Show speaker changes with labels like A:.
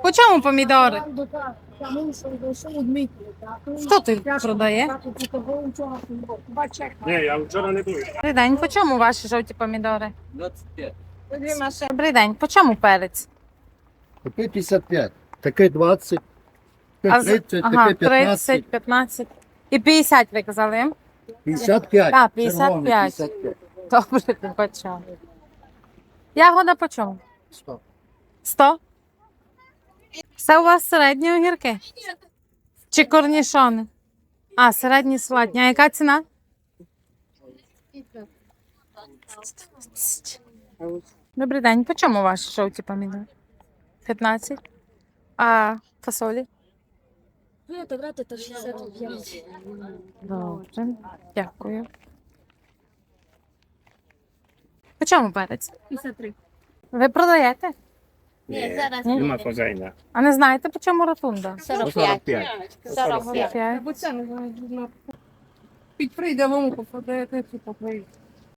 A: По чому помідори? Хто ти продає?
B: Ні, я вчора не був.
A: Добрий день, по чому ваші жовті помідори?
C: 25.
A: Добрий день, по чому перець?
D: Таке 55, таке 20, таке
A: А з-
D: 30,
A: ага,
D: таке 15,
A: 30, 15. І 50 ви казали?
D: 55.
A: А,
D: червоний
A: 55.
D: 55.
A: Добре, ти почав. Ягода по чому?
D: Сто.
A: 100? Це у вас середні огірки? Чи корнішони? А, середні салатні. А яка ціна? Добрий день. По чому ваші жовті помідори? 15. А фасолі? Добре. Дякую. По чому перець?
E: 53.
A: Ви продаєте?
E: Ні, зараз
A: Ні?
B: Нема козейна.
A: А не знаєте, по чому ротунда?
E: 45.
A: 45.
E: Або це не знаю. Підприйде, вам попадаєте, ти поприйде.